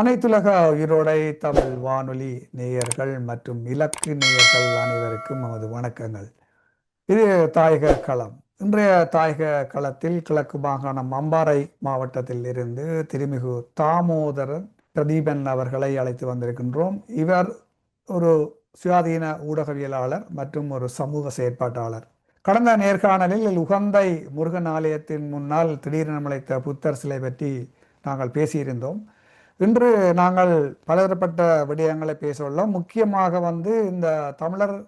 அனைத்துலக உயிரோடை தமிழ் வானொலி நேயர்கள் மற்றும் இலக்கு நேயர்கள் அனைவருக்கும் நமது வணக்கங்கள். இது தாயக களம். இன்றைய தாயக களத்தில் கிழக்கு மாகாணம் அம்பாறை மாவட்டத்தில் இருந்து திருமிகு தாமோதரன் பிரதீபன் அவர்களை அழைத்து வந்திருக்கின்றோம். இவர் ஒரு சுயாதீன ஊடகவியலாளர் மற்றும் ஒரு சமூக செயற்பாட்டாளர். கடந்த நேர்காணலில் உகந்தை முருகன் ஆலயத்தின் முன்னால் திடீரென முளைத்த புத்தர் சிலை பற்றி நாங்கள் பேசியிருந்தோம். இன்று நாங்கள் பலதரப்பட்ட விடயங்களை பேசவுள்ளோம். முக்கியமாக வந்து இந்த தமிழர்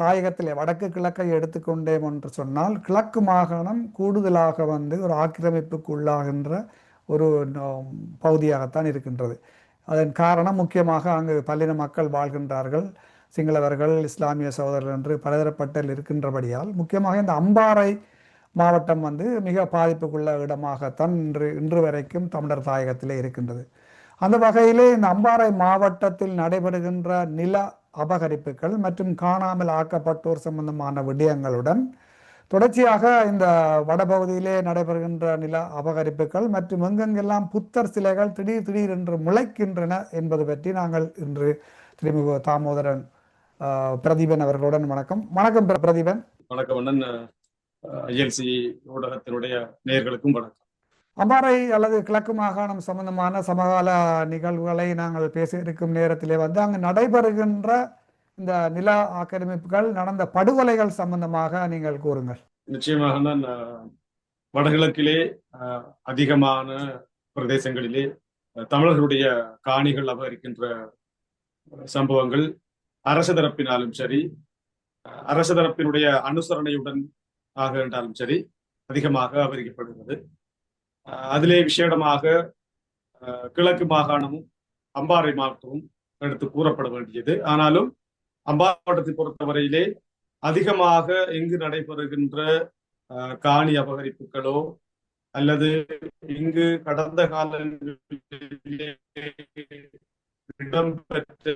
தாயகத்திலே வடக்கு கிழக்கை எடுத்துக்கொண்டேன் என்று சொன்னால் கிழக்கு மாகாணம் கூடுதலாக வந்து ஒரு ஆக்கிரமிப்புக்கு உள்ளாகின்ற ஒரு நோ- பகுதியாகத்தான் இருக்கின்றது. அதன் காரணம் முக்கியமாக அங்கு பல்லின மக்கள் வாழ்கின்றார்கள். சிங்களவர்கள் இஸ்லாமிய சகோதரர்கள் என்று பலதரப்பட்ட இருக்கின்றபடியால் முக்கியமாக இந்த அம்பாறை மாவட்டம் வந்து மிக பாதிப்புக்குள்ள இடமாகத்தான் இன்று இன்று வரைக்கும் தமிழர் தாயகத்திலே இருக்கின்றது. அந்த வகையிலே இந்த அம்பாறை மாவட்டத்தில் நடைபெறுகின்ற நில அபகரிப்புகள் மற்றும் காணாமல் ஆக்கப்பட்டோர் சம்பந்தமான விடயங்களுடன் தொடர்ச்சியாக இந்த வடபகுதியிலே நடைபெறுகின்ற நில அபகரிப்புகள் மற்றும் எங்கெங்கெல்லாம் புத்தர் சிலைகள் திடீர் திடீர் என்று முளைக்கின்றன என்பது பற்றி நாங்கள் இன்று திருமிகு தாமோதரன் ஆஹ், பிரதீபன் அவர்களுடன் வணக்கம். வணக்கம் பிரதீபன். வணக்கம் அண்ணன் ஐஎல்சி ஊடகத்தினுடைய நேர்களுக்கும் வணக்கம். அம்பாறை அல்லது கிழக்கு மாகாணம் சம்பந்தமான சமகால நிகழ்வுகளை நாங்கள் பேச இருக்கும் நேரத்திலே வந்து அங்கு நடைபெறுகின்ற இந்த நில ஆக்கிரமிப்புகள் நடந்த படுகொலைகள் சம்பந்தமாக நீங்கள் கூறுங்கள். நிச்சயமாக தான் வடகிழக்கிலே அதிகமான பிரதேசங்களிலே தமிழர்களுடைய காணிகள் அபகரிக்கின்ற சம்பவங்கள் அரசு தரப்பினாலும் சரி அரசு தரப்பினுடைய அனுசரணையுடன் ஆக என்றாலும் சரி அதிகமாக அபகரிக்கப்படுகிறது. அதிலே விசேடமாக கிழக்கு மாகாணமும் அம்பாறை மாவட்டமும் எடுத்து கூறப்பட வேண்டியது. ஆனாலும் அம்பாறை மாவட்டத்தை பொறுத்தவரையிலே அதிகமாக இங்கு நடைபெறுகின்ற அஹ், காணி அபகரிப்புகளோ அல்லது இங்கு கடந்த காலங்களிலே இடம்பெற்ற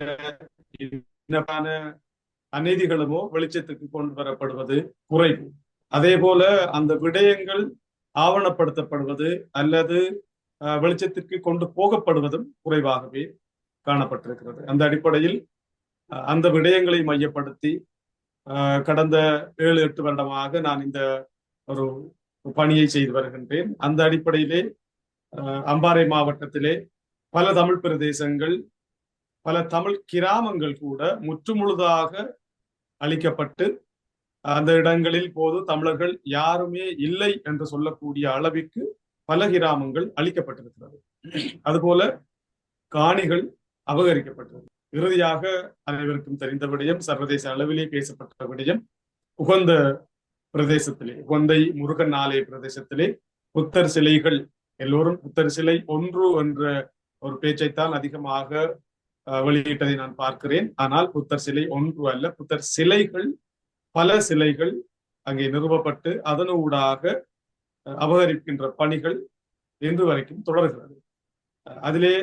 இன்னமான அநீதிகளுமோ வெளிச்சத்துக்கு கொண்டு வரப்படுவது குறைவு. அதே போல அந்த விடயங்கள் ஆவணப்படுத்தப்படுவது அல்லது வெளிச்சத்திற்கு கொண்டு போகப்படுவதும் குறைவாகவே காணப்பட்டிருக்கிறது. அந்த அடிப்படையில் அந்த விடயங்களை மையப்படுத்தி கடந்த ஏழு எட்டு வருடமாக நான் இந்த ஒரு பணியை செய்து வருகின்றேன். அந்த அடிப்படையிலே அம்பாறை மாவட்டத்திலே பல தமிழ் பிரதேசங்கள் பல தமிழ் கிராமங்கள் கூட முற்றுமுழுதாக அழிக்கப்பட்டு அந்த இடங்களில் போது தமிழர்கள் யாருமே இல்லை என்று சொல்லக்கூடிய அளவிற்கு பல கிராமங்கள் அழிக்கப்பட்டிருக்கிறது. அதுபோல காணிகள் அபகரிக்கப்பட்டது. இறுதியாக அனைவருக்கும் தெரிந்த விடயம் சர்வதேச அளவிலே பேசப்பட்ட விடயம் உகந்த பிரதேசத்திலே உகந்தை முருகன் ஆலய பிரதேசத்திலே புத்தர் சிலைகள் எல்லோரும் புத்தர் சிலை ஒன்று என்ற ஒரு பேச்சைத்தான் அதிகமாக வெளியிட்டதை நான் பார்க்கிறேன். ஆனால் புத்தர் சிலை ஒன்று அல்ல புத்தர் சிலைகள் பல சிலைகள் அங்கே நிறுவப்பட்டு அதனூடாக அபகரிக்கின்ற பணிகள் இன்று வரைக்கும் தொடர்கிறது. அஹ், அதிலே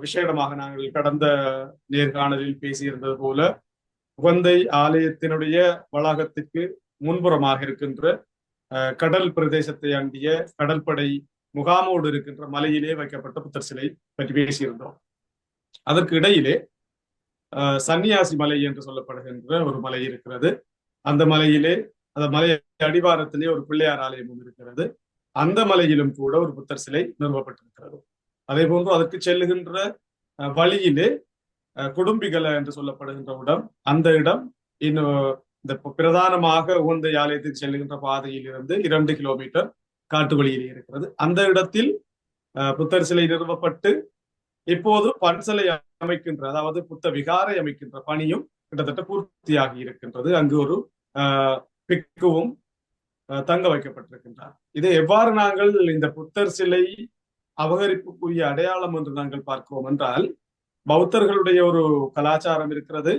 விசேடமாக நாங்கள் கடந்த நேர்காணலில் பேசியிருந்தது போல உகந்தை ஆலயத்தினுடைய வளாகத்துக்கு முன்புறமாக இருக்கின்ற அஹ், கடல் பிரதேசத்தை அண்டிய கடற்படை முகாமோடு இருக்கின்ற மலையிலே வைக்கப்பட்ட புத்தர் சிலை பற்றி பேசியிருந்தோம். அதற்கு இடையிலே சன்னியாசி மலை என்று சொல்லப்படுகின்ற ஒரு மலை இருக்கிறது. அந்த மலையிலே அந்த மலை அடிவாரத்திலே ஒரு பிள்ளையார் ஆலயமும் இருக்கிறது. அந்த மலையிலும் கூட ஒரு புத்தர் சிலை நிறுவப்பட்டிருக்கிறது. அதே போன்று அதற்கு செல்லுகின்ற அஹ், வழியிலே அஹ், குடும்பிகல என்று சொல்லப்படுகின்ற இடம் அந்த இடம் இன்னும் இந்த பிரதானமாக உகந்த ஆலயத்துக்கு செல்லுகின்ற பாதையில் இருந்து இரண்டு கிலோமீட்டர் காட்டு வழியிலே இருக்கிறது. அந்த இடத்தில் அஹ், புத்தர் சிலை நிறுவப்பட்டு இப்போது பன்சலை அமைக்கின்ற அதாவது புத்த விகாரை அமைக்கின்ற பணியும் கிட்டத்தட்ட பூர்த்தியாகி இருக்கின்றது. அங்கு ஒரு பிக்குவும் தங்க வைக்கப்பட்டிருக்கின்றார். இதை எவ்வாறு நாங்கள் இந்த புத்தர் சிலை அபகரிப்புக்குரிய அடையாளம் என்று நாங்கள் பார்க்கிறோம் என்றால் பௌத்தர்களுடைய ஒரு கலாச்சாரம் இருக்கிறது.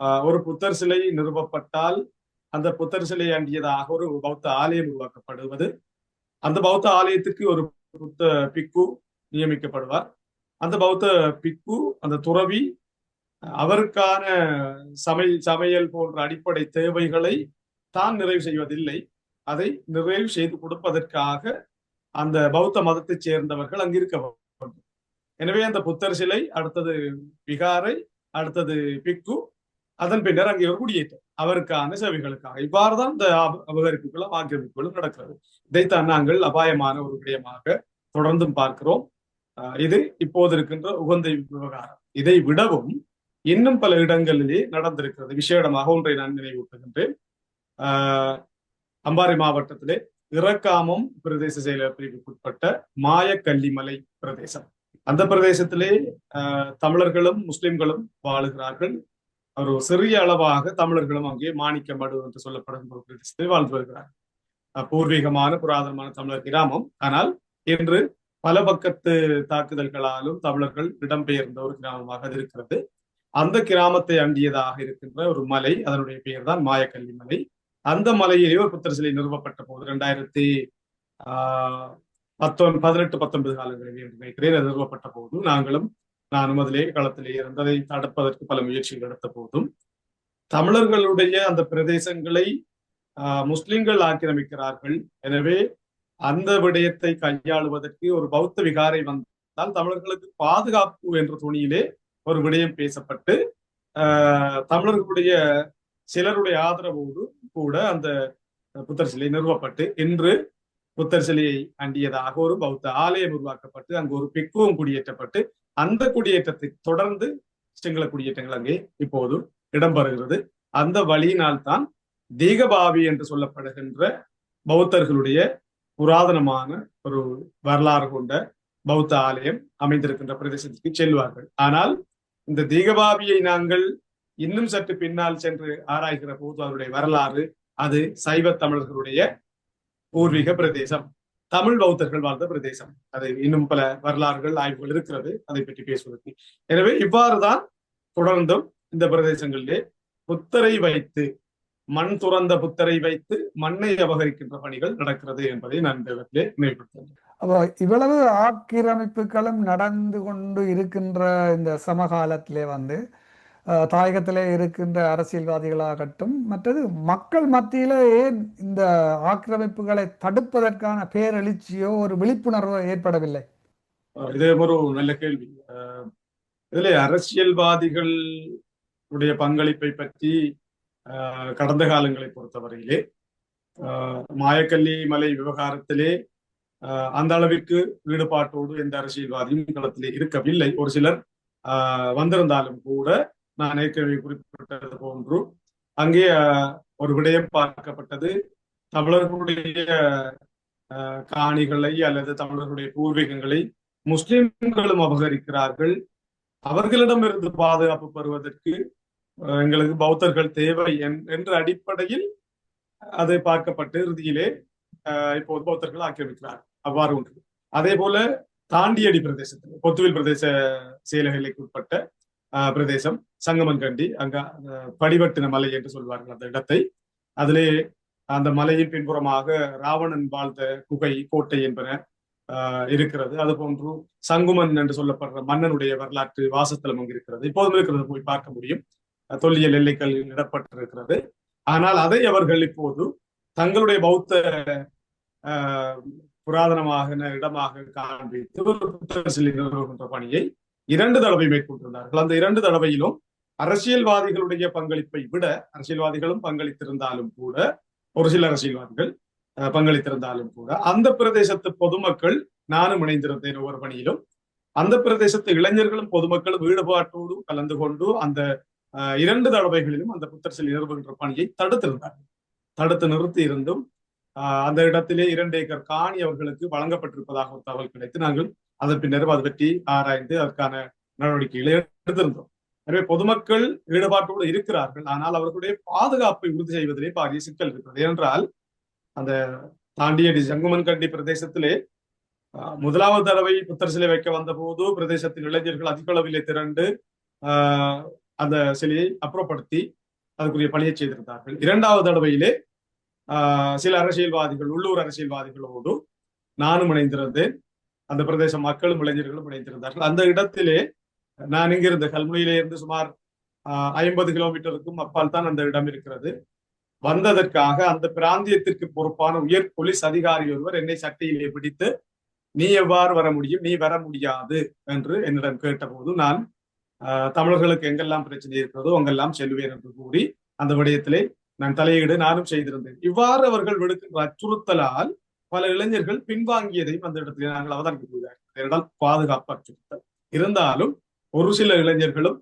ஆஹ் ஒரு புத்தர் சிலை நிறுவப்பட்டால் அந்த புத்தர் சிலை அண்டியதாக ஒரு பௌத்த ஆலயம் உருவாக்கப்படுவது. அந்த பௌத்த ஆலயத்துக்கு ஒரு புத்த பிக்கு நியமிக்கப்படுவார். அந்த பௌத்த பிக்கு அந்த துறவி அவருக்கான சமை சமையல் போன்ற அடிப்படை தேவைகளை தான் நிறைவு செய்வதில்லை. அதை நிறைவு செய்து கொடுப்பதற்காக அந்த பௌத்த மதத்தைச் சேர்ந்தவர்கள் அங்கிருக்க வேண்டும். எனவே அந்த புத்தர் சிலை அடுத்தது விகாரை அடுத்தது பிக்கு அதன் பின்னர் அங்கே ஒரு குடியேற்றம். அவருக்கான சேவைகளுக்காக. இவ்வாறுதான் இந்த அப- அபகரிப்புகளும் ஆக்கிரமிப்புகளும் நடக்கிறது. இதைத்தான் நாங்கள் அபாயமான ஒரு விடயமாக தொடர்ந்தும் பார்க்கிறோம். இது இப்போது இருக்கின்ற உகந்த விவகாரம். இதை விடவும் இன்னும் பல இடங்களிலே நடந்திருக்கிறது. விசேடமாக ஒன்றை நான் நினைவூட்டுகின்றேன். ஆஹ் அம்பாறை மாவட்டத்திலே இறக்காமம் பிரதேச செயலர் பிரிவுக்குட்பட்ட மாயக்கல்லிமலை பிரதேசம். அந்த பிரதேசத்திலே ஆஹ் தமிழர்களும் முஸ்லிம்களும் வாழுகிறார்கள். ஒரு சிறிய அளவாக தமிழர்களும் அங்கே மாணிக்கமடு என்று சொல்லப்படும் ஒரு பிரதேசத்தில் வாழ்ந்து வருகிறார்கள். பூர்வீகமான புராதனமான தமிழர் கிராமம். ஆனால் இன்று பல பக்கத்து தாக்குதல்களாலும் தமிழர்கள் இடம்பெயர்ந்த ஒரு கிராமமாக அது இருக்கிறது. அந்த கிராமத்தை அண்டியதாக இருக்கின்ற ஒரு மலை அதனுடைய பெயர் தான் மாயக்கல்லி மலை. அந்த மலையிலேயே ஒரு புத்தர் சிலை நிறுவப்பட்ட போது ரெண்டாயிரத்தி ஆஹ் பத்தொன் பதினெட்டு பத்தொன்பது காலங்களில் என்று நினைக்கிறேன் அது நிறுவப்பட்ட போது நாங்களும் நானும் அதிலே களத்திலே இருந்ததை தடுப்பதற்கு பல முயற்சிகள் எடுத்த போதும். தமிழர்களுடைய அந்த பிரதேசங்களை ஆஹ் முஸ்லிம்கள் ஆக்கிரமிக்கிறார்கள். எனவே அந்த விடயத்தை கையாளுவதற்கு ஒரு பௌத்த விகாரை வந்தால் தமிழர்களுக்கு பாதுகாப்பு என்ற துணியிலே ஒரு விடயம் பேசப்பட்டு ஆஹ் தமிழர்களுடைய சிலருடைய ஆதரவோடு கூட அந்த புத்தர் சிலை நிறுவப்பட்டு இன்று புத்தர் சிலையை அண்டியதாக ஒரு பௌத்த ஆலயம் உருவாக்கப்பட்டு அங்கு ஒரு பிக்குவம் குடியேற்றப்பட்டு அந்த குடியேற்றத்தை தொடர்ந்து சிங்கள குடியேற்றங்கள் அங்கே இப்போது இடம்பெறுகிறது. அந்த வழியினால் தான் தீகபாவி என்று சொல்லப்படுகின்ற பௌத்தர்களுடைய புராதனமான ஒரு வரலாறு கொண்ட பௌத்த ஆலயம் அமைந்திருக்கின்ற பிரதேசத்திற்கு செல்வார்கள். ஆனால் இந்த தீகபாபியை நாங்கள் இன்னும் சற்று பின்னால் சென்று ஆராய்கிற போது அதனுடைய வரலாறு அது சைவ தமிழர்களுடைய பூர்வீக பிரதேசம். தமிழ் பௌத்தர்கள் வாழ்ந்த பிரதேசம். அது இன்னும் பல வரலாறுகள் ஆய்வுகள் இருக்கிறது. அதை பற்றி பேசுவதற்கு. எனவே இவ்வாறுதான் தொடர்ந்தும் இந்த பிரதேசங்களிலே புத்தரை வைத்து மண் துறந்த புத்தரை வைத்து மண்ணை அபகரிக்கின்ற பணிகள் நடக்கிறது என்பதை நான் இடத்திலே நினைவுபடுத்துகிறேன் அப்போ இவ்வளவு ஆக்கிரமிப்புகளும் நடந்து கொண்டு இருக்கின்ற இந்த சமகாலத்திலே வந்து தாயகத்திலே இருக்கின்ற அரசியல்வாதிகளாகட்டும் மற்றது மக்கள் மத்தியில ஏன் இந்த ஆக்கிரமிப்புகளை தடுப்பதற்கான பேரெழுச்சியோ ஒரு விழிப்புணர்வோ ஏற்படவில்லை? இது ஒரு நல்ல கேள்வி. இதுல அரசியல்வாதிகள் பங்களிப்பை பற்றி கடந்த காலங்களை பொறுத்தவரையிலே மாயக்கல்லி மலை விவகாரத்திலே அஹ் அந்த அளவிற்கு ஈடுபாட்டோடு எந்த அரசியல்வாதியும் களத்திலே இருக்கவில்லை. ஒரு சிலர் வந்திருந்தாலும் கூட நான் ஏற்கனவே குறிப்பிட்டது போன்று அங்கே ஒரு விடயம் பார்க்கப்பட்டது. தமிழர்களுடைய அஹ், காணிகளை அல்லது தமிழர்களுடைய பூர்வீகங்களை முஸ்லிம்களும் அபகரிக்கிறார்கள். அவர்களிடமிருந்து பாதுகாப்பு பெறுவதற்கு எங்களுக்கு பௌத்தர்கள் தேவை என்- என்ற அடிப்படையில் அது பார்க்கப்பட்டு இறுதியிலே அஹ், இப்போது பௌத்தர்கள் ஆக்கிரமிக்கிறார். அவ்வாறு ஒன்று. அதே போல தாண்டியடி பிரதேசத்தில் பொத்துவில் பிரதேச செயலகைகளுக்கு உட்பட்ட அஹ், பிரதேசம் சங்கமன்கண்டி அங்க படிவட்டின மலை என்று சொல்வார்கள் அந்த இடத்தை. அதிலே அந்த மலையின் பின்புறமாக ராவணன் வாழ்ந்த குகை கோட்டை என்பன ஆஹ் இருக்கிறது. அது போன்று சங்குமன் என்று சொல்லப்படுற மன்னனுடைய வரலாற்று வாசத்தலம் அங்கு இருக்கிறது இப்போதும் இருக்கிறது போய் பார்க்க முடியும். தொல்லியல் எல்லைகள் இடப்பட்டிருக்கிறது ஆனால் அதை அவர்கள் இப்போது தங்களுடைய பௌத்த ஆஹ் புராதனமாக இடமாக காண்பித்து பணியை இரண்டு தடவை மேற்கொண்டிருந்தார்கள். அந்த இரண்டு தடவையிலும் அரசியல்வாதிகளுடைய பங்களிப்பை விட அரசியல்வாதிகளும் பங்களித்திருந்தாலும் கூட ஒரு சில அரசியல்வாதிகள் அஹ், பங்களித்திருந்தாலும் கூட அந்த பிரதேசத்து பொதுமக்கள் நானும் இணைந்திருந்தேன் ஒவ்வொரு பணியிலும். அந்த பிரதேசத்து இளைஞர்களும் பொதுமக்களும் ஈடுபாட்டோடு கலந்து கொண்டு அந்த இரண்டு தடவைகளிலும் அந்த புத்தர் சிலை நிறுவுகின்ற பணியை தடுத்திருந்தார்கள் தடுத்து நிறுத்தி இருந்தும் ஆஹ், அந்த இடத்திலே இரண்டு ஏக்கர் காணி அவர்களுக்கு வழங்கப்பட்டிருப்பதாக ஒரு தகவல் கிடைத்து நாங்கள் அதன் பின்னரும் அது பற்றி ஆராய்ந்து அதற்கான நடவடிக்கைகளை எடுத்திருந்தோம். எனவே பொதுமக்கள் ஈடுபாட்டோடு இருக்கிறார்கள் ஆனால் அவர்களுடைய பாதுகாப்பை உறுதி செய்வதிலே பாரிய சிக்கல் இருக்கிறது. ஏனென்றால் அந்த தாண்டியடி ஜங்குமன்கண்டி பிரதேசத்திலே முதலாவது தடவை புத்தர் சிலை வைக்க வந்தபோது பிரதேசத்தில் பிரதேசத்தின் இளைஞர்கள் அதிக அளவிலே திரண்டு ஆஹ், அந்த சிலையை அப்புறப்படுத்தி அதுக்குரிய பணியை செய்திருந்தார்கள். இரண்டாவது தடவையிலே ஆஹ், சில அரசியல்வாதிகள் உள்ளூர் அரசியல்வாதிகளோடு நானும் இணைந்திருந்தேன். அந்த பிரதேச மக்களும் இளைஞர்களும் இணைந்திருந்தார்கள். அந்த இடத்திலே நான் இங்கிருந்த கல்முனையிலே இருந்து சுமார் ஐம்பது கிலோமீட்டருக்கும் அப்பால் தான் அந்த இடம் இருக்கிறது. வந்ததற்காக அந்த பிராந்தியத்திற்கு பொறுப்பான உயர் போலீஸ் அதிகாரி ஒருவர் என்னை சட்டையிலே பிடித்து நீ எவ்வாறு வர முடியும்? நீ வர முடியாது என்று என்னிடம் கேட்டபோது நான் தமிழர்களுக்கு எங்கெல்லாம் பிரச்சனை இருக்கிறதோ அங்கெல்லாம் செல்வேன் என்று கூறி அந்த விடயத்திலே நான் தலையீடு நானும் செய்திருந்தேன். இவ்வாறு அவர்கள் விடுக்கின்ற அச்சுறுத்தலால் பல இளைஞர்கள் பின்வாங்கியதையும் அந்த இடத்திலே நாங்கள் அவதானிக்கிறோம் ஏனென்றால் பாதுகாப்பு அச்சுறுத்தல். இருந்தாலும் ஒரு சில இளைஞர்களும்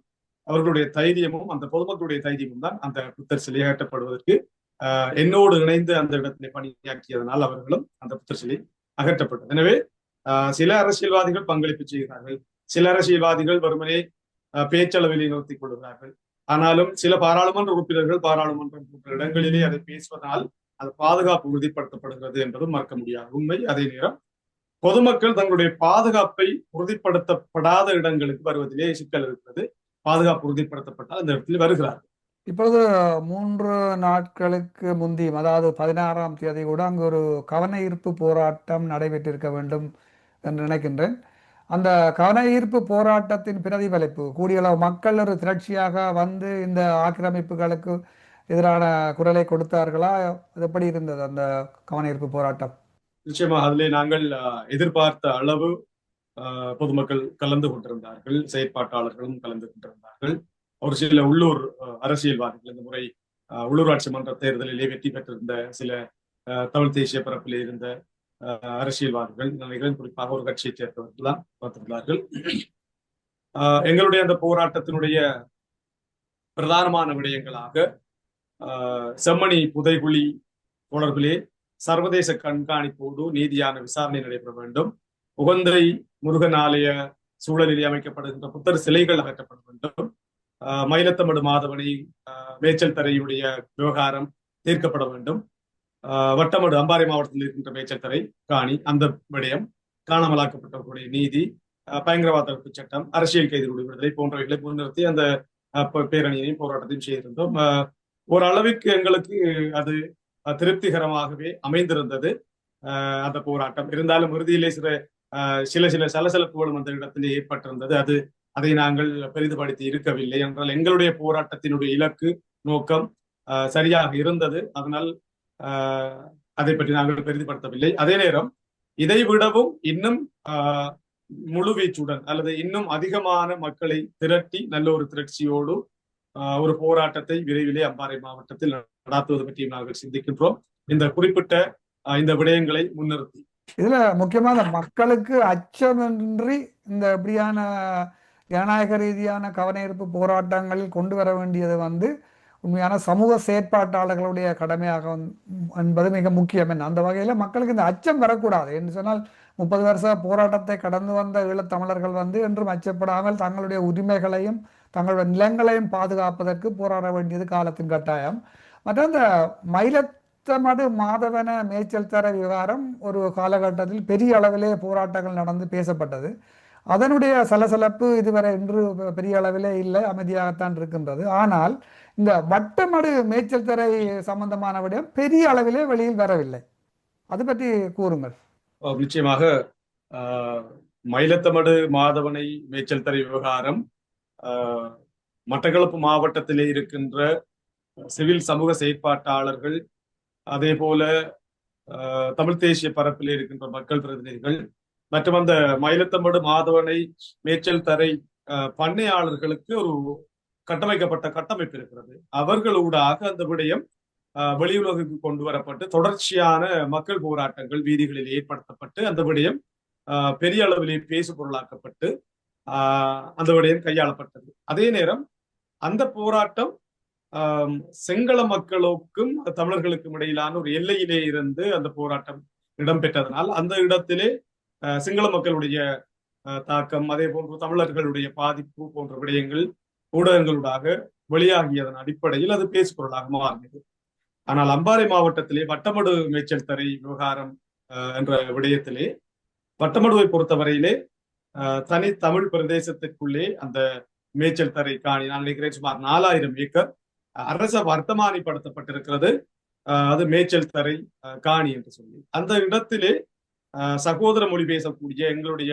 அவர்களுடைய தைரியமும் அந்த பொதுமக்களுடைய தைரியமும் தான் அந்த புத்தர் சிலை அகற்றப்படுவதற்கு ஆஹ், என்னோடு இணைந்து அந்த இடத்திலே பணியாற்றியதனால் அவர்களும் அந்த புத்தர் சிலை அகற்றப்பட்டது. எனவே ஆஹ், சில அரசியல்வாதிகள் பங்களிப்பு செய்கிறார்கள். சில அரசியல்வாதிகள் வெறுமனே பேச்சளவிலே நிறுத்திக் கொள்கிறார்கள். ஆனாலும் சில பாராளுமன்ற உறுப்பினர்கள் பாராளுமன்றம் போன்ற இடங்களிலே அதை பேசுவதால் அது பாதுகாப்பு உறுதிப்படுத்தப்படுகிறது என்பதும் மறக்க முடியாது. உண்மை அதே நேரம் பொதுமக்கள் தங்களுடைய பாதுகாப்பை உறுதிப்படுத்தப்படாத இடங்களுக்கு வருவதிலே சிக்கல் இருக்கிறது. பாதுகாப்பு உறுதிப்படுத்தப்பட்டால் அந்த இடத்தில் வருகிறார்கள். இப்பொழுது மூன்று நாட்களுக்கு முந்தியும் அதாவது பதினாறாம் தேதி கூட அங்கு ஒரு கவன ஈர்ப்பு போராட்டம் நடைபெற்றிருக்க வேண்டும் என்று நினைக்கின்றேன். அந்த கவன ஈர்ப்பு போராட்டத்தின் பிரதிபலிப்பு கூடிய மக்கள் ஒரு திரட்சியாக வந்து இந்த ஆக்கிரமிப்புகளுக்கு எதிரான குரலை கொடுத்தார்களா? எப்படி இருந்தது அந்த கவன ஈர்ப்பு போராட்டம்? நிச்சயமா அதிலே நாங்கள் எதிர்பார்த்த அளவு ஆஹ், பொதுமக்கள் கலந்து கொண்டிருந்தார்கள் செயற்பாட்டாளர்களும் கலந்து கொண்டிருந்தார்கள். ஒரு சில உள்ளூர் அரசியல்வாதிகள் இந்த முறை உள்ளூராட்சி மன்ற தேர்தலிலே வெற்றி பெற்றிருந்த சில தமிழ் தேசிய பரப்பில் இருந்த அரசியல்வாதிகள் நினைக்கிறேன் குறிப்பாக ஒரு கட்சியை சேர்ந்தவர்கள் தான் பார்த்திருந்தார்கள் ஆஹ், எங்களுடைய அந்த போராட்டத்தினுடைய பிரதானமான விடயங்களாக ஆஹ், செம்மணி புதைகுழி தொடர்பிலே சர்வதேச கண்காணிப்போடு நீதியான விசாரணை நடைபெற வேண்டும். உகந்தை முருகன் ஆலய சூழலிலே அமைக்கப்படுகின்ற புத்தர் சிலைகள் அகற்றப்பட வேண்டும். ஆஹ் மயிலத்தமடு மாதவனை மேச்சல் தரையுடைய விவகாரம் தீர்க்கப்பட வேண்டும். வட்டமடு அம்பாறை மாவட்டத்தில் இருக்கின்ற மேய்ச்சல் காணி அந்த விடயம் காணாமலாக்கப்பட்டவர்களுடைய நீதி பயங்கரவாத தடுப்பு சட்டம் அரசியல் கைதிகளுடைய விடுதலை போன்றவைகளை முன்னிறுத்தி அந்த பேரணியையும் போராட்டத்தையும் செய்திருந்தோம். ஓரளவுக்கு எங்களுக்கு அது திருப்திகரமாகவே அமைந்திருந்தது. அந்த போராட்டம். இருந்தாலும் இறுதியிலே சில சில சில சலசலப்புகளும் அந்த இடத்திலே ஏற்பட்டிருந்தது. அது அதை நாங்கள் பெரிதுபடுத்தி இருக்கவில்லை. என்றால் எங்களுடைய போராட்டத்தினுடைய இலக்கு நோக்கம் சரியாக இருந்தது. அதனால் அதை பற்றி நாங்கள் பெரிதுபடுத்தவில்லை அதே நேரம் இதை விடவும் இன்னும் முழுவீச்சுடன் அல்லது இன்னும் அதிகமான மக்களை திரட்டி நல்ல ஒரு திரட்சியோடு ஒரு போராட்டத்தை விரைவிலே அம்பாறை மாவட்டத்தில் நடாத்துவது பற்றியும் நாங்கள் சிந்திக்கின்றோம் இந்த குறிப்பிட்ட இந்த விடயங்களை முன்னிறுத்தி இதுல முக்கியமான மக்களுக்கு அச்சமின்றி இந்த இப்படியான ஜனநாயக ரீதியான கவனஈர்ப்பு போராட்டங்களில் கொண்டு வர வேண்டியது வந்து உண்மையான சமூக செயற்பாட்டாளர்களுடைய கடமையாக என்பது மிக முக்கியம். என்ன? அந்த வகையில் மக்களுக்கு இந்த அச்சம் வரக்கூடாது. என்று சொன்னால் முப்பது வருஷ போராட்டத்தை கடந்து வந்த ஈழத்தமிழர்கள் வந்து என்றும் அச்சப்படாமல் தங்களுடைய உரிமைகளையும் தங்களுடைய நிலங்களையும் பாதுகாப்பதற்கு போராட வேண்டியது காலத்தின் கட்டாயம். மற்ற அந்த மயிலத்தமடு மாதவன மேய்ச்சல் தர விவகாரம் ஒரு காலகட்டத்தில் பெரிய அளவிலே போராட்டங்கள் நடந்து பேசப்பட்டது. அதனுடைய சலசலப்பு இதுவரை இன்று பெரிய அளவிலே இல்லை அமைதியாகத்தான் இருக்கின்றது. ஆனால் இந்த வட்டமடு மேய்ச்சல் துறை சம்பந்தமான விடயம் பெரிய அளவிலே வெளியில் வரவில்லை. அது பற்றி கூறுங்கள். நிச்சயமாக மயிலத்தமடு மாதவனை மேய்ச்சல் தரை விவகாரம் மட்டக்களப்பு மாவட்டத்திலே இருக்கின்ற சிவில் சமூக செயற்பாட்டாளர்கள் அதே போல தமிழ் தேசிய பரப்பிலே இருக்கின்ற மக்கள் பிரதிநிதிகள் மற்றும் அந்த மயிலத்தமடு மாதவனை மேய்ச்சல் தரை பண்ணையாளர்களுக்கு ஒரு கட்டமைக்கப்பட்ட கட்டமைப்பு இருக்கிறது. அவர்களூடாக அந்த விடயம் வெளியுலகுக்கு கொண்டு வரப்பட்டு தொடர்ச்சியான மக்கள் போராட்டங்கள் வீதிகளில் ஏற்படுத்தப்பட்டு அந்த விடயம் பெரிய அளவிலே பேசு பொருளாக்கப்பட்டு அந்த விடயம் கையாளப்பட்டது. அதே நேரம் அந்த போராட்டம் ஆம், சிங்கள மக்களுக்கும் தமிழர்களுக்கும் இடையிலான ஒரு எல்லையிலே இருந்து அந்த போராட்டம் இடம்பெற்றதனால் அந்த இடத்திலே அஹ், சிங்கள மக்களுடைய அஹ், தாக்கம் அதே போன்று தமிழர்களுடைய பாதிப்பு போன்ற விடயங்கள் ஊடகங்களூடாக வெளியாகியதன் அடிப்படையில் அது பேசுபொருளாக மாறியது. ஆனால் அம்பாறை மாவட்டத்திலே வட்டமடு மேய்ச்சல் தரை விவகாரம் என்ற விடயத்திலே வட்டமடுவை பொறுத்தவரையிலே தனி தமிழ் பிரதேசத்திற்குள்ளே அந்த மேய்ச்சல் தரை காணி நான் நினைக்கிறேன் சுமார் நாலாயிரம் ஏக்கர் அரச வர்த்தமானிப்படுத்தப்பட்டிருக்கிறது. அஹ், அது மேய்ச்சல் தரை அஹ், காணி என்று சொல்லி. அந்த இடத்திலே சகோதர மொழி பேசக்கூடிய எங்களுடைய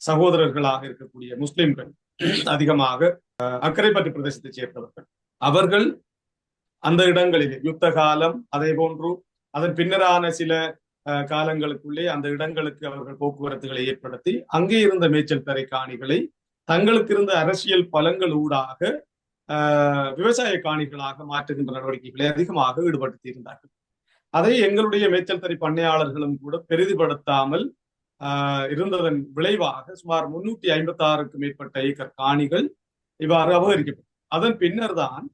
சகோதரர்களாக இருக்கக்கூடிய முஸ்லிம்கள் அதிகமாக அக்கரைப்பட்டு பிரதேசத்தை சேர்ந்தவர்கள். அவர்கள் அந்த இடங்களில் யுத்த காலம் அதே போன்று அதன் பின்னரான சில காலங்களுக்குள்ளே அந்த இடங்களுக்கு அவர்கள் போக்குவரத்துகளை ஏற்படுத்தி அங்கே இருந்த மேய்ச்சல் தரை காணிகளை தங்களுக்கு இருந்த அரசியல் பலங்கள் ஊடாக விவசாய காணிகளாக மாற்றுகின்ற நடவடிக்கைகளை அதிகமாக ஈடுபடுத்தி இருந்தார்கள். அதை எங்களுடைய மேய்ச்சல் தறி பண்ணையாளர்களும் கூட பெரிதுபடுத்தாமல் இருந்ததன் விளைவாக சுமார் முன்னூத்தி ஐம்பத்தி ஆறுக்கும் மேற்பட்ட ஏக்கர் காணிகள் இவ்வாறு அபகரிக்கப்பட்டது அதன் பின்னர் தான்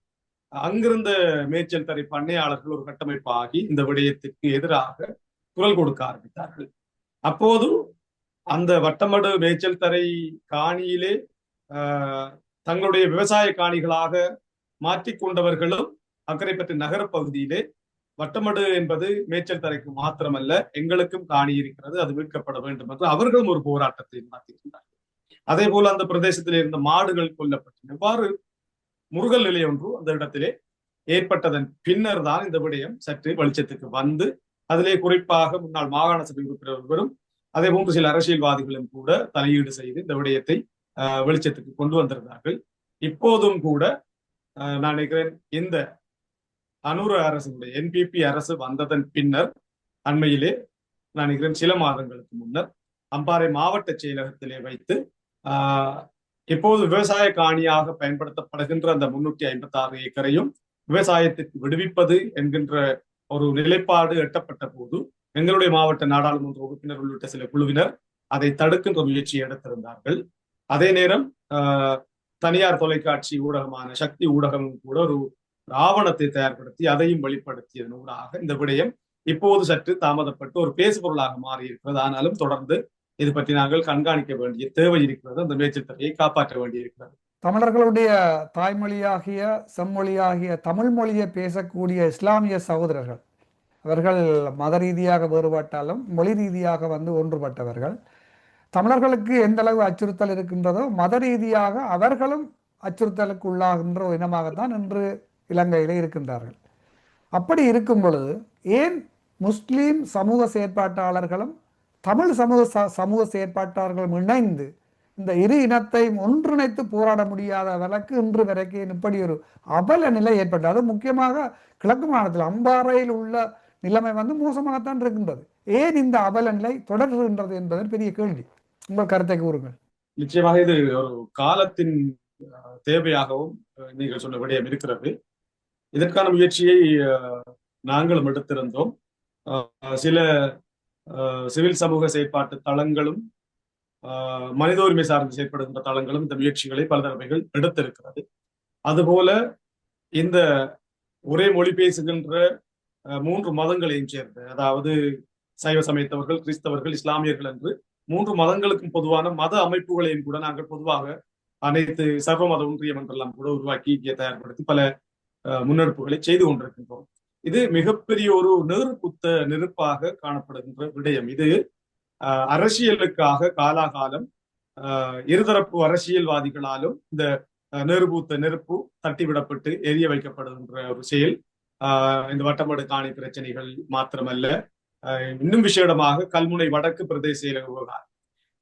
அங்கிருந்த மேய்ச்சல் தரை பண்ணையாளர்கள் ஒரு கட்டமைப்பாகி இந்த விடயத்திற்கு எதிராக குரல் கொடுக்க ஆரம்பித்தார்கள். அப்போது அந்த வட்டமடு மேய்ச்சல் தரை காணியிலே ஆஹ், தங்களுடைய விவசாய காணிகளாக மாற்றிக்கொண்டவர்களும் அக்கரைப்பற்று நகர பகுதியிலே வட்டமடு என்பது மேய்ச்சல் தரைக்கு மாத்திரமல்ல எங்களுக்கும் காணி இருக்கிறது அது மீட்கப்பட வேண்டும் என்று அவர்களும் ஒரு போராட்டத்தை நடத்தியிருந்தார்கள் அதே போல அந்த பிரதேசத்தில் இருந்த மாடுகள் கொல்லப்பட்டன இவ்வாறு முருகல் நிலை ஒன்று அந்த இடத்திலே ஏற்பட்டதன் பின்னர் தான் இந்த விடயம் சற்று வெளிச்சத்துக்கு வந்து அதிலே குறிப்பாக முன்னாள் மாகாண சபை உறுப்பினர்களும் அதே போன்று சில அரசியல்வாதிகளும் கூட தலையீடு செய்து இந்த விடயத்தை வெளிச்சத்துக்கு கொண்டு வந்திருந்தார்கள். இப்போதும் கூட ஆஹ், நான் நினைக்கிறேன் இந்த அனுர அரசு என்பிபி அரசு வந்ததன் பின்னர் அண்மையிலே நான் நினைக்கிறேன் சில மாதங்களுக்கு முன்னர் அம்பாறை மாவட்ட செயலகத்திலே வைத்து ஆஹ், இப்போது விவசாய காணியாக பயன்படுத்தப்படுகின்ற அந்த முன்னூற்றி ஐம்பத்தி ஆறு ஏக்கரையும் விவசாயத்திற்கு விடுவிப்பது என்கின்ற ஒரு நிலைப்பாடு எட்டப்பட்ட போது எங்களுடைய மாவட்ட நாடாளுமன்ற உறுப்பினர் உள்ளிட்ட சில குழுவினர் அதை தடுக்கின்ற முயற்சியை எடுத்திருந்தார்கள். அதே நேரம் ஆஹ், தனியார் தொலைக்காட்சி ஊடகமான சக்தி ஊடகம் கூட ஒரு ஆவணத்தை தயார்படுத்தி அதையும் வெளிப்படுத்தியதன் ஊடாக இந்த விடயம் இப்போது சற்று தாமதப்பட்டு ஒரு பேசுபொருளாக மாறி இருக்கிறது ஆனாலும் தொடர்ந்து இது பற்றி நாங்கள் கண்காணிக்க வேண்டிய தேவை இருக்கிறது. அந்த மேய்ச்சல் காப்பாற்ற வேண்டியிருக்கிறது. தமிழர்களுடைய தாய்மொழியாகிய செம்மொழியாகிய தமிழ் மொழியை பேசக்கூடிய இஸ்லாமிய சகோதரர்கள் அவர்கள் மத ரீதியாக வேறுபட்டாலும் மொழி ரீதியாக வந்து ஒன்றுபட்டவர்கள் தமிழர்களுக்கு எந்த அளவு அச்சுறுத்தல் இருக்கின்றதோ மத ரீதியாக அவர்களும் அச்சுறுத்தலுக்கு உள்ளாகின்ற ஒரு இனமாகத்தான் இன்று இலங்கையில் இருக்கின்றார்கள். அப்படி இருக்கும் பொழுது ஏன் முஸ்லீம் சமூக செயற்பாட்டாளர்களும் தமிழ் சமூக ச- சமூக செயற்பாட்டாளர்களும் இணைந்து இந்த இரு இனத்தையும் ஒன்றிணைத்து போராட முடியாத வழக்கு இன்று வரைக்கும் இப்படி ஒரு அபல நிலை ஏற்பட்டது. அது முக்கியமாக கிழக்கு மாநிலத்தில் அம்பாறையில் உள்ள நிலைமை வந்து மோசமாகத்தான் இருக்கின்றது. ஏன் இந்த அபல நிலை தொடர்கின்றது என்பது பெரிய கேள்வி. உங்கள் கருத்தை கூறுங்கள். நிச்சயமாக இது ஒரு காலத்தின் தேவையாகவும் நீங்கள் சொன்ன விடயம் இருக்கிறது. இதற்கான முயற்சியை நாங்களும் எடுத்திருந்தோம். சில சிவில் சமூக செயற்பாட்டு தளங்களும் மனித உரிமை சார்ந்து செயற்படுகின்ற தளங்களும் இந்த முயற்சிகளை பல தடவைகள் எடுத்திருக்கிறது. அதுபோல இந்த ஒரே மொழி பேசுகின்ற மூன்று மதங்களையும் சேர்ந்த அதாவது சைவ சமயத்தவர்கள் கிறிஸ்தவர்கள் இஸ்லாமியர்கள் என்று மூன்று மதங்களுக்கும் பொதுவான மத அமைப்புகளையும் கூட நாங்கள் பொதுவாக அனைத்து சர்வ மத ஒன்றியம் என்றெல்லாம் கூட உருவாக்கி இங்கே தயார்படுத்தி பல முன்னெடுப்புகளை செய்து கொண்டிருக்கின்றோம். இது மிகப்பெரிய ஒரு நெருப்புத்த நெருப்பாக காணப்படுகின்ற விடயம். இது அஹ், அரசியலுக்காக காலாகாலம் அஹ், இருதரப்பு அரசியல்வாதிகளாலும் இந்த அஹ், நெருப்பு தட்டிவிடப்பட்டு எரிய வைக்கப்படுகின்ற ஒரு செயல். இந்த வட்டமடு காணி பிரச்சனைகள் மாத்திரமல்ல. அஹ், இன்னும் விசேடமாக கல்முனை வடக்கு பிரதேச விவகாரம்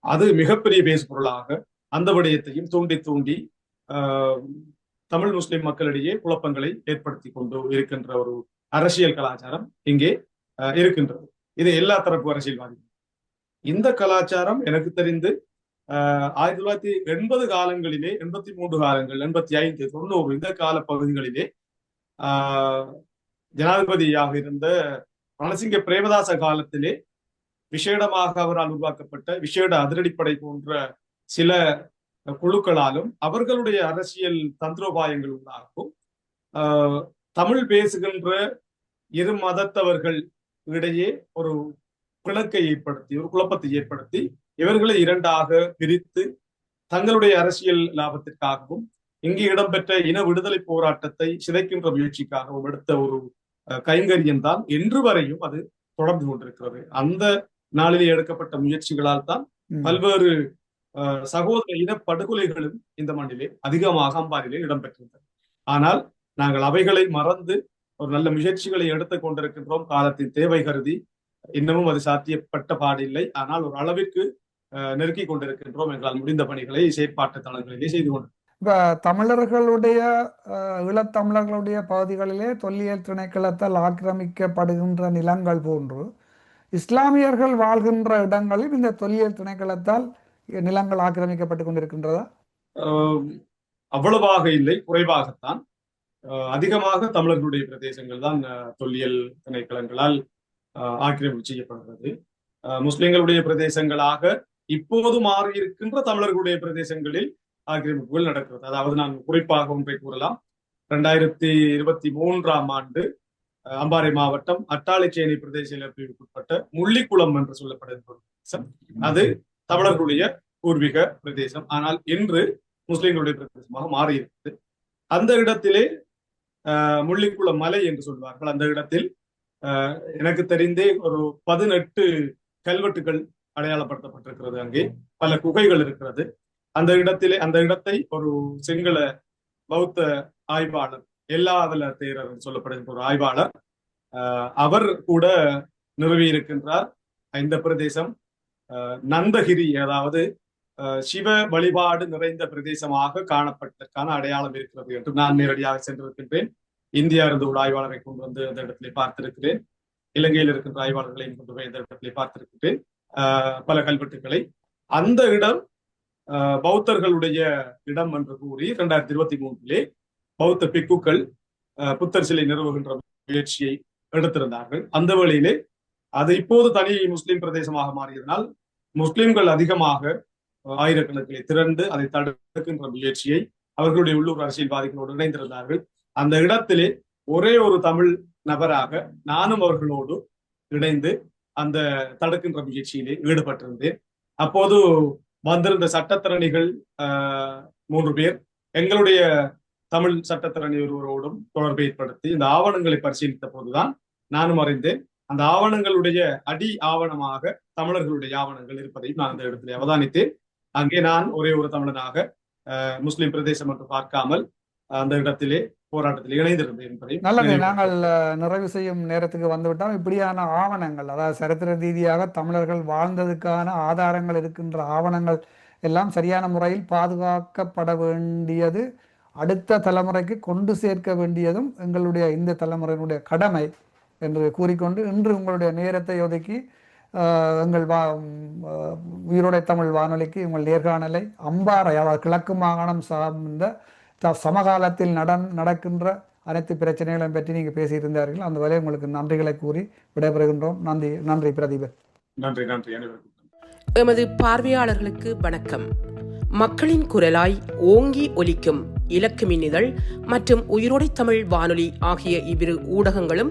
அது மிகப்பெரிய பேசுபொருளாக அந்த விடயத்தையும் தூண்டி தூண்டி ஆஹ், தமிழ் முஸ்லிம் மக்களிடையே குழப்பங்களை ஏற்படுத்தி கொண்டு இருக்கின்ற ஒரு அரசியல் கலாச்சாரம் இங்கே ஆஹ், இருக்கின்றது. இது எல்லா தரப்பு அரசியல்வாதிகள் இந்த கலாச்சாரம் எனக்கு தெரிந்து ஆஹ், ஆயிரத்தி தொள்ளாயிரத்தி எண்பது காலங்களிலே எண்பத்தி மூன்று காலங்கள் எண்பத்தி ஐந்து தொண்ணூறு இந்த கால பகுதிகளிலே ஆஹ், ஜனாதிபதியாக இருந்த ரணசிங்க பிரேமதாச காலத்திலே விஷேடமாக அவரால் உருவாக்கப்பட்ட விஷேட அதிரடிப்படை போன்ற சில குழுக்களாலும் அவர்களுடைய அரசியல் தந்திரோபாயங்கள் உண்டாகும் ஆஹ், தமிழ் பேசுகின்ற இரு மதத்தவர்கள் இடையே ஒரு பிணக்கை ஏற்படுத்தி ஒரு குழப்பத்தை ஏற்படுத்தி இவர்களை இரண்டாக பிரித்து தங்களுடைய அரசியல் லாபத்திற்காகவும் இங்கு இடம்பெற்ற இன விடுதலை போராட்டத்தை சிதைக்கின்ற முயற்சிக்காகவும் எடுத்த ஒரு கைங்கரியம் தான் இன்று வரையும் அது தொடர்ந்து கொண்டிருக்கிறது அந்த நாளிலே எடுக்கப்பட்ட முயற்சிகளால் தான். பல்வேறு சகோதர இன படுகொலைகளும் இந்த மண்ணிலே அதிகமாக அம்பாரிலே இடம்பெற்றிருந்தது. ஆனால் நாங்கள் அவைகளை மறந்து ஒரு நல்ல முயற்சிகளை எடுத்துக் கொண்டிருக்கின்றோம். காலத்தின் தேவை கருதி இன்னமும் அது சாத்தியப்பட்ட பாடில்லை. ஆனால் ஒரு அளவிற்கு அஹ், கொண்டிருக்கின்றோம். எங்களால் முடிந்த பணிகளை செயற்பாட்டு தளங்களிலே செய்து கொண்டு இப்ப தமிழர்களுடைய அஹ், ஈழத்தமிழர்களுடைய பகுதிகளிலே தொல்லியல் திணைக்களத்தால் ஆக்கிரமிக்கப்படுகின்ற நிலங்கள் போன்று இஸ்லாமியர்கள் வாழ்கின்ற இடங்களில் இந்த தொல்லியல் திணைக்களத்தால் நிலங்கள் ஆக்கிரமிக்கப்பட்டு கொண்டிருக்கின்றதா? அவ்வளவாக இல்லை. குறைவாகத்தான். அதிகமாக தமிழர்களுடைய பிரதேசங்கள் தான் தொல்லியல் திணைக்களங்களால் ஆக்கிரமிப்பு செய்யப்படுகிறது. அஹ், முஸ்லிம்களுடைய பிரதேசங்களாக இப்போது மாறியிருக்கின்ற தமிழர்களுடைய பிரதேசங்களில் ஆக்கிரமிப்புகள் நடக்கிறது. அதாவது நான் குறிப்பாக ஒன்றை கூறலாம். ரெண்டாயிரத்தி இருபத்தி மூன்றாம் ஆண்டு அஹ், அம்பாறை மாவட்டம் அட்டாளைச்சேனை பிரதேச பிரிவுக்குட்பட்ட முள்ளிக்குளம் என்று சொல்லப்படுகின்ற அது தமிழர்களுடைய பூர்வீக பிரதேசம். ஆனால் இன்று முஸ்லிம்களுடைய பிரதேசமாக மாறியிருக்கிறது. அந்த இடத்திலே முள்ளிக்குளம் மலை என்று சொல்வார்கள். அந்த இடத்தில் அஹ், எனக்கு தெரிந்தே ஒரு பதினெட்டு கல்வெட்டுகள் அடையாளப்படுத்தப்பட்டிருக்கிறது அங்கே. பல குகைகள் இருக்கிறது. அந்த இடத்திலே அந்த இடத்தை ஒரு சிங்கள பௌத்த ஆய்வாளர் எல்லாவல தேரர் சொல்லப்படுகின்ற ஒரு ஆய்வாளர் அவர் கூட நிறுவி இருக்கின்றார் இந்த பிரதேசம் நந்தகிரி அதாவது சிவ வழிபாடு நிறைந்த பிரதேசமாக காணப்பட்டதற்கான அடையாளம் இருக்கிறது என்று நான் நேரடியாக சென்றிருக்கின்றேன். இந்தியா இருந்த ஒரு ஆய்வாளரை கொண்டு வந்து அந்த இடத்திலே பார்த்திருக்கிறேன். இலங்கையில் இருக்கின்ற ஆய்வாளர்களையும் கொண்டு போய் அந்த இடத்திலே பார்த்திருக்கிறேன் பல கல்வெட்டுகளை. அந்த இடம் பௌத்தர்களுடைய இடம் என்று கூறி இரண்டாயிரத்தி இருபத்தி மூன்றிலே பௌத்த பிக்குக்கள் புத்தர் சிலை நிறுவுகின்ற முயற்சியை எடுத்திருந்தார்கள். அந்த வேளையிலே அது இப்போது தனி முஸ்லிம் பிரதேசமாக மாறியதனால் முஸ்லிம்கள் அதிகமாக ஆயிரக்கணக்கிலே திரண்டு அதை தடுக்கின்ற முயற்சியை அவர்களுடைய உள்ளூர் அரசியல்வாதிகளோடு இணைந்திருந்தார்கள். அந்த இடத்திலே ஒரே ஒரு தமிழ் நபராக நானும் அவர்களோடு இணைந்து அந்த தடுக்கின்ற முயற்சியிலே ஈடுபட்டிருந்தேன். அப்போது வந்திருந்த சட்டத்திறனிகள் ஆஹ், மூன்று பேர் எங்களுடைய தமிழ் சட்டத்திறனி ஒருவரோடும் தொடர்பை ஏற்படுத்தி இந்த ஆவணங்களை பரிசீலித்த போதுதான் நானும் அறிந்தேன். அந்த ஆவணங்களுடைய அடி ஆவணமாக தமிழர்களுடைய ஆவணங்கள் இருப்பதையும் நான் அந்த இடத்திலே அவதானித்தேன். அங்கே நான் ஒரே ஒரு தமிழனாக முஸ்லிம் பிரதேசம் என்று பார்க்காமல் அந்த இடத்திலே போராட்டத்தில் இணைந்திருந்தேன் என்பதையும் நல்லது நாங்கள் நிறைவு செய்யும் நேரத்துக்கு வந்துவிட்டோம் இப்படியான ஆவணங்கள் அதாவது சரித்திர ரீதியாக தமிழர்கள் வாழ்ந்ததுக்கான ஆதாரங்கள் இருக்கின்ற ஆவணங்கள் எல்லாம் சரியான முறையில் பாதுகாக்கப்பட வேண்டியது அடுத்த தலைமுறைக்கு கொண்டு சேர்க்க வேண்டியதும் எங்களுடைய இந்த தலைமுறையினுடைய கடமை. என்று கூறிக்கொண்டு இன்று உங்களுடைய நேரத்தை ஒதுக்கி எங்கள் வா உயிரோடை தமிழ் வானொலிக்கு உங்கள் நேர்காணலை அம்பாறை அதாவது கிழக்கு மாகாணம் சார்ந்த த- சமகாலத்தில் நட நடக்கின்ற அனைத்து பிரச்சனைகளையும் பற்றி நீங்கள் பேசியிருந்தார்கள். அந்த வரை உங்களுக்கு நன்றிகளை கூறி விடைபெறுகின்றோம். நன்றி நன்றி பிரதீபன். நன்றி நன்றி. அனைவருக்கும் எமது பார்வையாளர்களுக்கு வணக்கம். மக்களின் குரலாய் ஓங்கி ஒலிக்கும் இலக்கு மின்னிதழ் மற்றும் உயிரோடை தமிழ் வானொலி ஆகிய இவ்விரு ஊடகங்களும்